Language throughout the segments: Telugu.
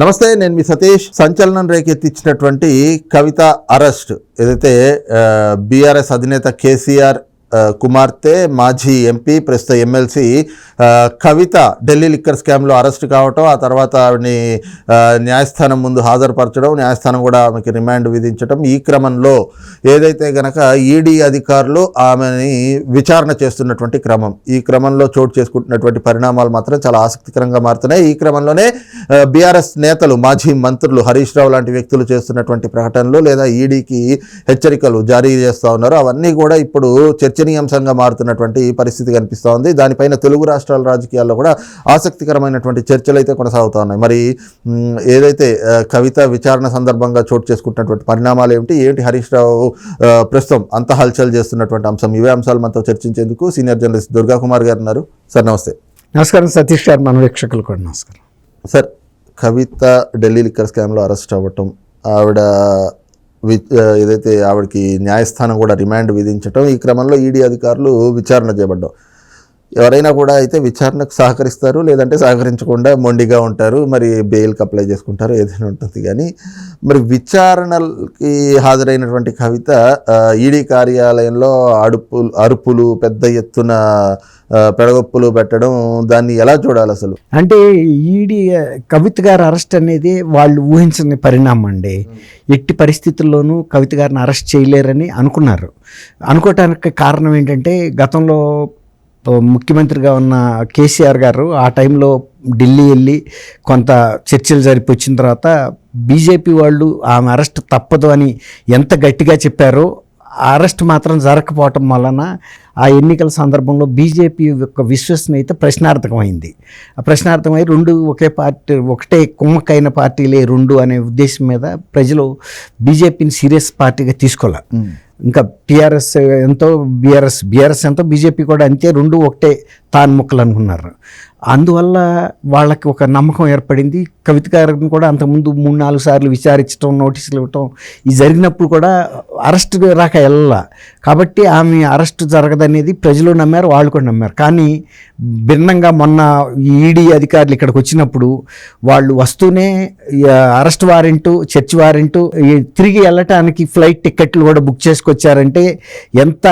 నమస్తే నేను మీ సతీష్. సంచలనం రేకెత్తించినటువంటి కవిత అరెస్ట్. ఏదైతే బీఆర్ఎస్ అధినేత కేసీఆర్ కుమార్తె మాజీ ఎంపీ ప్రస్తుత ఎమ్మెల్సీ కవిత ఢిల్లీ లిక్కర్ స్కామ్లో అరెస్ట్ కావటం ఆ తర్వాత ఆవిడని న్యాయస్థానం ముందు హాజరుపరచడం న్యాయస్థానం కూడా ఆమెకి రిమాండ్ విధించడం ఈ క్రమంలో ఏదైతే గనక ఈడీ అధికారులు ఆమెని విచారణ చేస్తున్నటువంటి క్రమం ఈ క్రమంలో చోటు చేసుకుంటున్నటువంటి పరిణామాలు మాత్రం చాలా ఆసక్తికరంగా మారుతున్నాయి. ఈ క్రమంలోనే బీఆర్ఎస్ నేతలు మాజీ మంత్రులు హరీష్ రావు లాంటి వ్యక్తులు చేస్తున్నటువంటి ప్రకటనలు లేదా ఈడీకి హెచ్చరికలు జారీ చేస్తూ ఉన్నారు. అవన్నీ కూడా ఇప్పుడు చర్చ చర్చనీయాంశంగా మారుతున్నటువంటి పరిస్థితి కనిపిస్తూ ఉంది దానిపైన తెలుగు రాష్ట్రాల రాజకీయాల్లో కూడా ఆసక్తికరమైనటువంటి చర్చలు అయితే కొనసాగుతూ ఉన్నాయి. మరి ఏదైతే కవిత విచారణ సందర్భంగా చోటు చేసుకుంటున్నటువంటి పరిణామాలు ఏమిటి? ఏంటి హరీష్ రావు ప్రస్తుతం అంత హల్చల్ చేస్తున్నటువంటి అంశం? ఇవే అంశాలు మనతో చర్చించేందుకు సీనియర్ జర్నలిస్ట్ దుర్గా కుమార్ గారు ఉన్నారు. సార్ నమస్తే. నమస్కారం సతీష్ గారు మన వీక్షకులు కూడా నమస్కారం. సార్ కవిత ఢిల్లీ లిక్కర్ స్కామ్లో అరెస్ట్ అవ్వటం ఆవిడ ఏదైతే ఆవిడకి న్యాయస్థానం కూడా రిమాండ్ విధించటం ఈ క్రమంలో ఈడీ అధికారులు విచారణ చేయబడ్డం ఎవరైనా కూడా అయితే విచారణకు సహకరిస్తారు లేదంటే సహకరించకుండా మొండిగా ఉంటారు మరి బెయిల్కి అప్లై చేసుకుంటారు ఏదైనా ఉంటుంది. కానీ మరి విచారణకి హాజరైనటువంటి కవిత ఈడీ కార్యాలయంలో అడుపులు అరుపులు పెద్ద ఎత్తున పెడగొప్పులు పెట్టడం దాన్ని ఎలా చూడాలి అసలు? అంటే ఈడీ కవిత గారి అరెస్ట్ అనేది వాళ్ళు ఊహించని పరిణామం అండి. ఎట్టి పరిస్థితుల్లోనూ కవిత గారిని అరెస్ట్ చేయలేరని అనుకున్నారు. అనుకోవటానికి కారణం ఏంటంటే గతంలో ముఖ్యమంత్రిగా ఉన్న కేసీఆర్ గారు ఆ టైంలో ఢిల్లీ వెళ్ళి కొంత చర్చలు జరిపి వచ్చిన తర్వాత బీజేపీ వాళ్ళు ఆమె అరెస్ట్ తప్పదు అని ఎంత గట్టిగా చెప్పారో ఆ అరెస్ట్ మాత్రం జరగకపోవటం వలన ఆ ఎన్నికల సందర్భంలో బీజేపీ యొక్క విశ్వసనీయత ప్రశ్నార్థకమైంది. ఆ ప్రశ్నార్థమై రెండు ఒకే పార్టీ ఒకటే కుమ్మకైన పార్టీలే రెండు అనే ఉద్దేశం మీద ప్రజలు బీజేపీని సీరియస్ పార్టీగా తీసుకోలే. ఇంకా టీఆర్ఎస్ ఎంతో బీఆర్ఎస్ బీఆర్ఎస్ ఎంతో బీజేపీ కూడా అంతే రెండు ఒకటే తాన్ముక్కలు అనుకున్నారు. అందువల్ల వాళ్ళకి ఒక నమ్మకం ఏర్పడింది. కవిత గారిని కూడా అంతకుముందు మూడు నాలుగు సార్లు విచారించడం నోటీసులు ఇవ్వటం ఇది జరిగినప్పుడు కూడా అరెస్ట్ రాక వెళ్ళాల కాబట్టి ఆమె అరెస్ట్ జరగదనేది ప్రజలు నమ్మారు వాళ్ళు కూడా నమ్మారు. కానీ భిన్నంగా మొన్న ఈడీ అధికారులు ఇక్కడికి వచ్చినప్పుడు వాళ్ళు వస్తూనే అరెస్ట్ వారెంటు చర్చ్ వారెంటు తిరిగి వెళ్ళటానికి ఫ్లైట్ టికెట్లు కూడా బుక్ చేసుకొచ్చారంటే ఎంత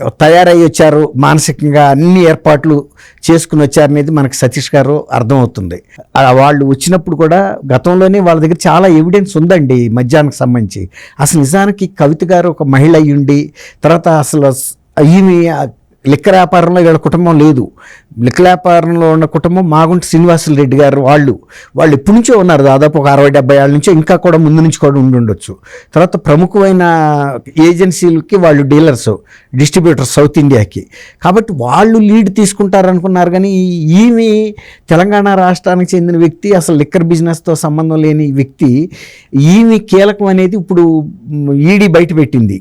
తయారై వచ్చారు మానసికంగా అన్ని ఏర్పాట్లు చేసుకుని వచ్చారనేది మనకు సతీష్ గారు అర్థమవుతుంది. వాళ్ళు వచ్చినప్పుడు కూడా గతంలోనే వాళ్ళ దగ్గర చాలా ఎవిడెన్స్ ఉందండి మధ్యాహ్నం సంబంధించి. అసలు నిజానికి కవిత గారు ఒక మహిళ అయ్యుండి తర్వాత అసలు ఈమె లిక్కర్ వ్యాపారంలో వీళ్ళ కుటుంబం లేదు. లిక్కర్ వ్యాపారంలో ఉన్న కుటుంబం మాగుంటి శ్రీనివాసులు రెడ్డి గారు వాళ్ళు. వాళ్ళు ఎప్పటి నుంచో ఉన్నారు. దాదాపు ఒక అరవై డెబ్బై ఏళ్ళ నుంచో ఇంకా కూడా ముందు నుంచి కూడా ఉండి ఉండొచ్చు. తర్వాత ప్రముఖమైన ఏజెన్సీలకి వాళ్ళు డీలర్స్ డిస్ట్రిబ్యూటర్స్ సౌత్ ఇండియాకి. కాబట్టి వాళ్ళు లీడ్ తీసుకుంటారనుకున్నారు కానీ ఈమె తెలంగాణ రాష్ట్రానికి చెందిన వ్యక్తి అసలు లిక్కర్ బిజినెస్తో సంబంధం లేని వ్యక్తి ఈమె కీలకం అనేది ఇప్పుడు ఈడీ బయట పెట్టింది.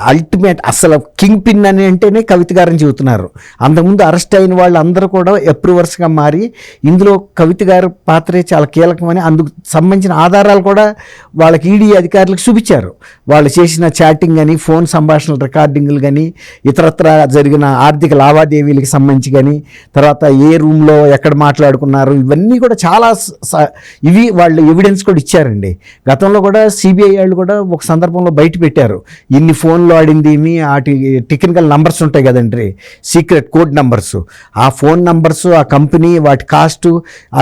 అల్టిమేట్ అసలు కింగ్ పిన్ అని అంటేనే కవిత గారని చెబుతున్నారు. అంతకుముందు అరెస్ట్ అయిన వాళ్ళు అందరూ కూడా అప్రూవర్స్గా మారి ఇందులో కవిత గారి పాత్రే చాలా కీలకమని అందుకు సంబంధించిన ఆధారాలు కూడా వాళ్ళకి ఈడీ అధికారులకు చూపించారు. వాళ్ళు చేసిన చాటింగ్ కానీ ఫోన్ సంభాషణల రికార్డింగ్లు కానీ ఇతరత్ర జరిగిన ఆర్థిక లావాదేవీలకు సంబంధించి కానీ తర్వాత ఏ రూమ్లో ఎక్కడ మాట్లాడుకున్నారు ఇవన్నీ కూడా చాలా స- ఇవి వాళ్ళు ఎవిడెన్స్ కూడా ఇచ్చారండి. గతంలో కూడా సిబిఐ వాళ్ళు కూడా ఒక సందర్భంలో బయట పెట్టారు. ఇన్ని ఫోన్లు ఆడింది ఇవి వాటి టెక్నికల్ నంబర్స్ ఉంటాయి కదండి. సీక్రెట్ కోడ్ నంబర్స్ ఆ ఫోన్ నంబర్స్ ఆ కంపెనీ వాటి కాస్ట్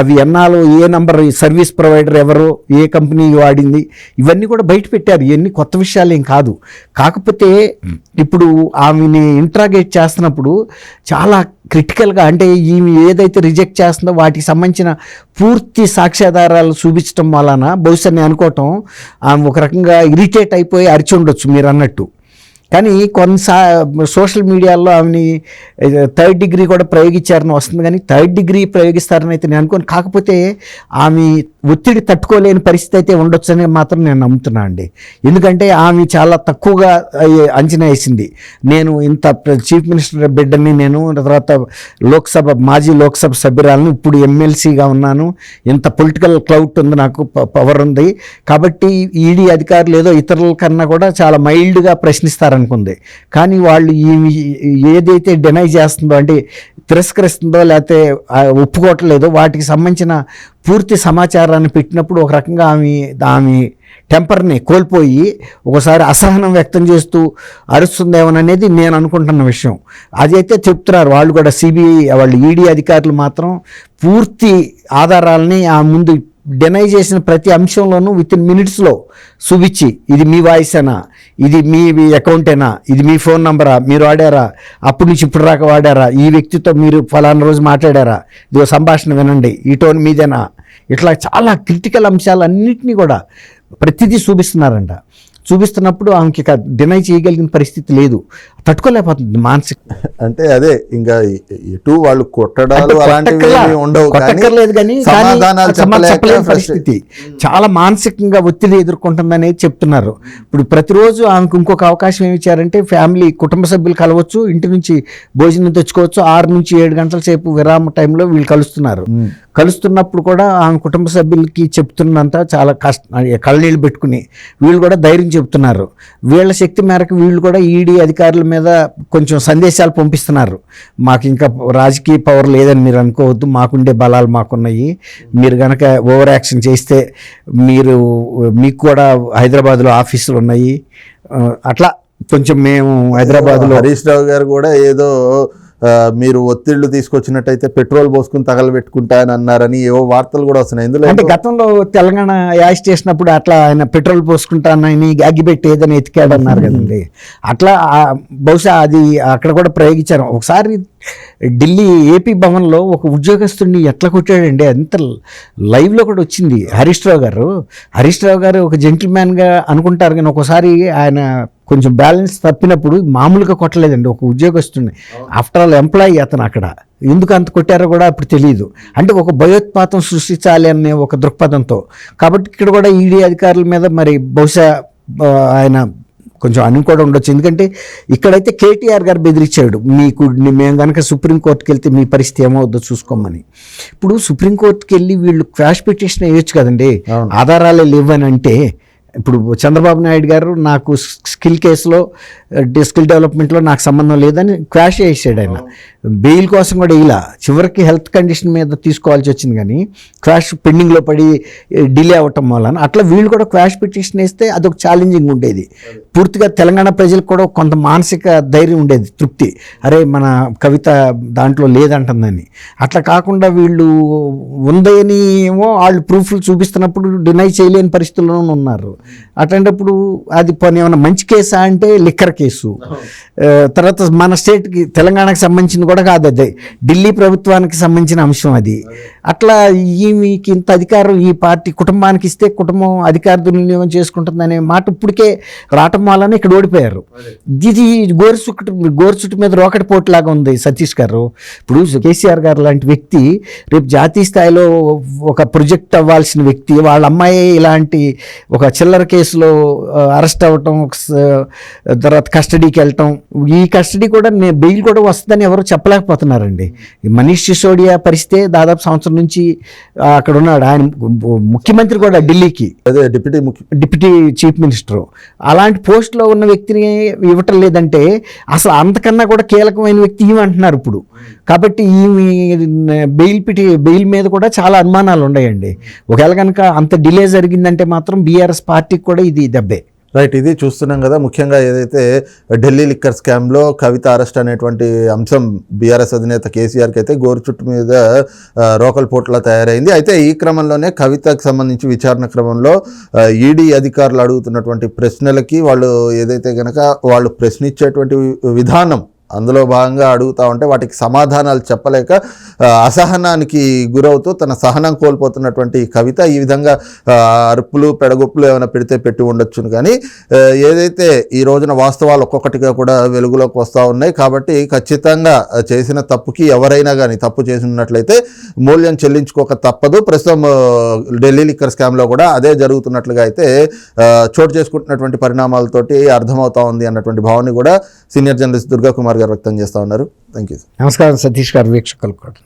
అవి ఎన్నాళ్ళు ఏ నంబర్ సర్వీస్ ప్రొవైడర్ ఎవరు ఏ కంపెనీ వాడింది ఇవన్నీ కూడా బయట పెట్టారు. ఇవన్నీ కొత్త విషయాలు ఏం కాదు. కాకపోతే ఇప్పుడు ఆమెని ఇంట్రాగేట్ చేస్తున్నప్పుడు చాలా క్రిటికల్గా అంటే ఈమె ఏదైతే రిజెక్ట్ చేస్తుందో వాటికి సంబంధించిన పూర్తి సాక్ష్యాధారాలు చూపించడం వలన బహుశా నేను అనుకోవటం ఆమె ఒక రకంగా ఇరిటేట్ అయిపోయి అరిచి ఉండొచ్చు మీరు అన్నట్టు. కానీ కొన్నిసా సోషల్ మీడియాలో ఆమెని థర్డ్ డిగ్రీ కూడా ప్రయోగించారని వస్తుంది. కానీ థర్డ్ డిగ్రీ ప్రయోగిస్తారని అయితే నేను అనుకోను. కాకపోతే ఆమె ఒత్తిడి తట్టుకోలేని పరిస్థితి అయితే ఉండొచ్చని మాత్రం నేను నమ్ముతున్నా అండి. ఎందుకంటే ఆమె చాలా తక్కువగా అంచనా వేసింది. నేను ఇంత చీఫ్ మినిస్టర్ బిడ్డని నేను తర్వాత లోక్సభ మాజీ లోక్సభ సభ్యురాలను ఇప్పుడు ఎమ్మెల్సీగా ఉన్నాను. ఇంత పొలిటికల్ క్లౌట్ ఉంది నాకు ప- పవర్ ఉంది. కాబట్టి ఈడీ అధికారులు ఏదో ఇతరుల కన్నా కూడా చాలా మైల్డ్గా ప్రశ్నిస్తారని అనుకుంది. కానీ వాళ్ళు ఈ ఏదైతే డినై చేస్తుందో అంటే తిరస్కరిస్తుందో లేకపోతే ఒప్పుకోవట్లేదో వాటికి సంబంధించిన పూర్తి సమాచారాన్ని పెట్టినప్పుడు ఒక రకంగా ఆమె ఆమె టెంపర్ని కోల్పోయి ఒకసారి అసహనం వ్యక్తం చేస్తూ అరుస్తుందేమోననేది నేను అనుకుంటున్న విషయం. అదైతే చెప్తున్నారు వాళ్ళు కూడా సిబిఐ వాళ్ళు ఈడీ అధికారులు మాత్రం పూర్తి ఆధారాలని ఆ ముందు డినై చేసిన ప్రతి అంశంలోనూ విత్ ఇన్ మినిట్స్లో చూపించి ఇది మీ వాయిసేనా ఇది మీ అకౌంటేనా ఇది మీ ఫోన్ నంబరా మీరు వాడారా? అప్పటి నుంచి ఇప్పుడు రాక వాడారా? ఈ వ్యక్తితో మీరు ఫలానా రోజు మాట్లాడారా? ఇదిగో సంభాషణ వినండి. ఈ టోన్ మీదేనా? ఇట్లా చాలా క్రిటికల్ అంశాలన్నింటినీ కూడా ప్రతిదీ చూపిస్తున్నారంట. చూపిస్తున్నప్పుడు ఆమెకి డినై చేయగలిగిన పరిస్థితి లేదు. తట్టుకోలేకపోతుంది మానసిక. అంటే అదే ఇంకా ఎటు వాళ్ళు కొట్టడాలు ఉండవు కానీ చెప్పలేని. పరిస్థితి. చాలా మానసికంగా ఒత్తిడి ఎదుర్కొంటుందనేది చెప్తున్నారు. ఇప్పుడు ప్రతిరోజు ఆమెకు ఇంకొక అవకాశం ఏమి ఇచ్చారంటే ఫ్యామిలీ కుటుంబ సభ్యులు కలవచ్చు ఇంటి నుంచి భోజనం తెచ్చుకోవచ్చు ఆరు నుంచి ఏడు గంటల సేపు విరామ టైంలో వీళ్ళు కలుస్తున్నారు. కలుస్తున్నప్పుడు కూడా ఆమె కుటుంబ సభ్యులకి చెప్తున్నంత చాలా కష్ట కళ్ళనీళ్ళు పెట్టుకుని వీళ్ళు కూడా ధైర్యం చెప్తున్నారు. వీళ్ళ శక్తి మేరకు వీళ్ళు కూడా ఈడీ అధికారుల మీద కొంచెం సందేశాలు పంపిస్తున్నారు. మాకు ఇంకా రాజకీయ పవర్ లేదని మీరు అనుకోవద్దు మాకుండే బలాలు మాకున్నాయి. మీరు కనుక ఓవర్ యాక్షన్ చేస్తే మీరు మీకు కూడా హైదరాబాద్లో ఆఫీసులు ఉన్నాయి. అట్లా కొంచెం మేము హైదరాబాద్లో హరీష్ రావు గారు కూడా ఏదో మీరు ఒత్తిళ్ళు తీసుకొచ్చినట్టయితే పెట్రోల్ పోసుకుని తగలబెట్టుకుంటాయని అన్నారని ఏవో వార్తలు కూడా వస్తున్నాయి. ఇందులో అంటే గతంలో తెలంగాణ యాష్ చేసినప్పుడు అట్లా ఆయన పెట్రోల్ పోసుకుంటానని అగ్గిపెట్టి ఏదని ఎతికాడు అన్నారు కదండి. అట్లా బహుశా అది అక్కడ కూడా ప్రయోగించారు. ఒకసారి ఢిల్లీ ఏపీ భవన్లో ఒక ఉద్యోగస్తుడిని ఎట్లా కొట్టాడండి? అంత లైవ్లో కూడా వచ్చింది హరీష్ రావు గారు. హరీష్ రావు గారు ఒక జెంటిల్మ్యాన్గా అనుకుంటారు కానీ ఒకసారి ఆయన కొంచెం బ్యాలెన్స్ తప్పినప్పుడు మామూలుగా కొట్టలేదండి ఒక ఉద్యోగస్తుడిని ఆఫ్టర్ ఆల్ ఎంప్లాయీ అతను అక్కడ. ఎందుకు అంత కొట్టారో కూడా ఇప్పుడు తెలియదు అంటే ఒక భయోత్పాతం సృష్టించాలి అనే ఒక దృక్పథంతో. కాబట్టి ఇక్కడ కూడా ఈడీ అధికారుల మీద మరి బహుశా ఆయన కొంచెం అని కూడా ఉండొచ్చు. ఎందుకంటే ఇక్కడైతే కేటీఆర్ గారు బెదిరించాడు మీకు మేము కనుక సుప్రీంకోర్టుకి వెళ్తే మీ పరిస్థితి ఏమవుద్దో చూసుకోమని. ఇప్పుడు సుప్రీంకోర్టుకి వెళ్ళి వీళ్ళు క్వాష్ పిటిషన్ వేయొచ్చు కదండి. ఆధారాలే లేవని అంటే ఇప్పుడు చంద్రబాబు నాయుడు గారు నాకు స్కిల్ కేసులో స్కిల్ డెవలప్మెంట్లో నాకు సంబంధం లేదని క్వాష్ చేసాడు ఆయన. బెయిల్ కోసం కూడా ఇలా చివరికి హెల్త్ కండిషన్ మీద తీసుకోవాల్సి వచ్చింది కానీ క్వాష్ పెండింగ్లో పడి డిలే అవ్వటం వలన అట్లా వీళ్ళు కూడా క్వాష్ పిటిషన్ వేస్తే అదొక ఛాలెంజింగ్ ఉండేది. పూర్తిగా తెలంగాణ ప్రజలకు కూడా కొంత మానసిక ధైర్యం ఉండేది తృప్తి. అరే మన కవిత దాంట్లో లేదంటుందని. అట్లా కాకుండా వీళ్ళు ఉందని ఏమో వాళ్ళు ప్రూఫ్లు చూపిస్తున్నప్పుడు డినై చేయలేని పరిస్థితుల్లోనూ ఉన్నారు. అట్లాంటప్పుడు అది పని ఏమైనా మంచి కేసా అంటే లిక్కర్ కేసు. తర్వాత మన స్టేట్కి తెలంగాణకు సంబంధించింది కూడా కాదు అది. ఢిల్లీ ప్రభుత్వానికి సంబంధించిన అంశం అది. అట్లా ఈమెకి ఇంత అధికారం ఈ పార్టీ కుటుంబానికి ఇస్తే కుటుంబం అధికార దుర్వినియోగం చేసుకుంటుందనే మాట ఇప్పటికే రావటం వల్లనే ఇక్కడ ఓడిపోయారు. ఇది గోరుచుట్టు గోరుచుట్టు మీద రోకటి పోటులాగా ఉంది సతీష్ గారు. ఇప్పుడు కేసీఆర్ గారు లాంటి వ్యక్తి రేపు జాతీయ స్థాయిలో ఒక ప్రొజెక్ట్ అవ్వాల్సిన వ్యక్తి వాళ్ళ అమ్మాయి ఇలాంటి ఒక చిల్లర కేసులో అరెస్ట్ అవ్వటం తర్వాత కస్టడీకి వెళ్ళటం. ఈ కస్టడీ కూడా నే- బెయిల్ కూడా వస్తుందని ఎవరు చెప్పలేకపోతున్నారండి. మనీష్ సిసోడియా పరిస్థితే దాదాపు సంవత్సరం నుంచి అక్కడ ఉన్నాడు. ఆయన ముఖ్యమంత్రి కూడా ఢిల్లీకి. అదే డిప్యూటీ డిప్యూటీ చీఫ్ మినిస్టర్. అలాంటి పోస్ట్లో ఉన్న వ్యక్తిని ఇవ్వటం లేదంటే అసలు అంతకన్నా కూడా కీలకమైన వ్యక్తి అంటున్నారు ఇప్పుడు. కాబట్టి ఈమె బెయిల్ పిటి బెయిల్ మీద కూడా చాలా అనుమానాలు ఉన్నాయండి. ఒకవేళ కనుక అంత డిలే జరిగిందంటే మాత్రం బీఆర్ఎస్ పార్టీకి కూడా ఇది దెబ్బే. రైట్ ఇది చూస్తున్నాం కదా. ముఖ్యంగా ఏదైతే ఢిల్లీ లిక్కర్ స్కామ్లో కవిత అరెస్ట్ అనేటువంటి అంశం బీఆర్ఎస్ అధినేత కేసీఆర్కి అయితే గోరు చుట్టు మీద రోకల్ పోట్లా తయారైంది. అయితే ఈ క్రమంలోనే కవితకు సంబంధించి విచారణ క్రమంలో ఈడీ అధికారులు అడుగుతున్నటువంటి ప్రశ్నలకి వాళ్ళు ఏదైతే కనుక వాళ్ళు ప్రశ్నించేటువంటి విధానం అందులో భాగంగా అడుగుతా ఉంటే వాటికి సమాధానాలు చెప్పలేక అసహనానికి గురవుతూ తన సహనం కోల్పోతున్నటువంటి కవిత ఈ విధంగా అరుపులు పెడగొప్పులు ఏమైనా పెడితే పెట్టి ఉండొచ్చును కానీ ఏదైతే ఈ రోజున వాస్తవాలు ఒక్కొక్కటిగా కూడా వెలుగులోకి వస్తూ ఉన్నాయి కాబట్టి ఖచ్చితంగా చేసిన తప్పుకి ఎవరైనా కానీ తప్పు చేసినట్లయితే మూల్యం చెల్లించుకోక తప్పదు. ప్రస్తుతం ఢిల్లీ లిక్కర్ స్కామ్లో కూడా అదే జరుగుతున్నట్లుగా అయితే చోటు చేసుకుంటున్నటువంటి పరిణామాలతోటి అర్థమవుతా ఉంది అన్నటువంటి భావన కూడా సీనియర్ జర్నలిస్ట్ దుర్గా కుమార్ గారు వ్యక్తం చేస్తూ ఉన్నారు. థ్యాంక్ యూ నమస్కారం సతీష్ గారు వీక్షకులు కూడా.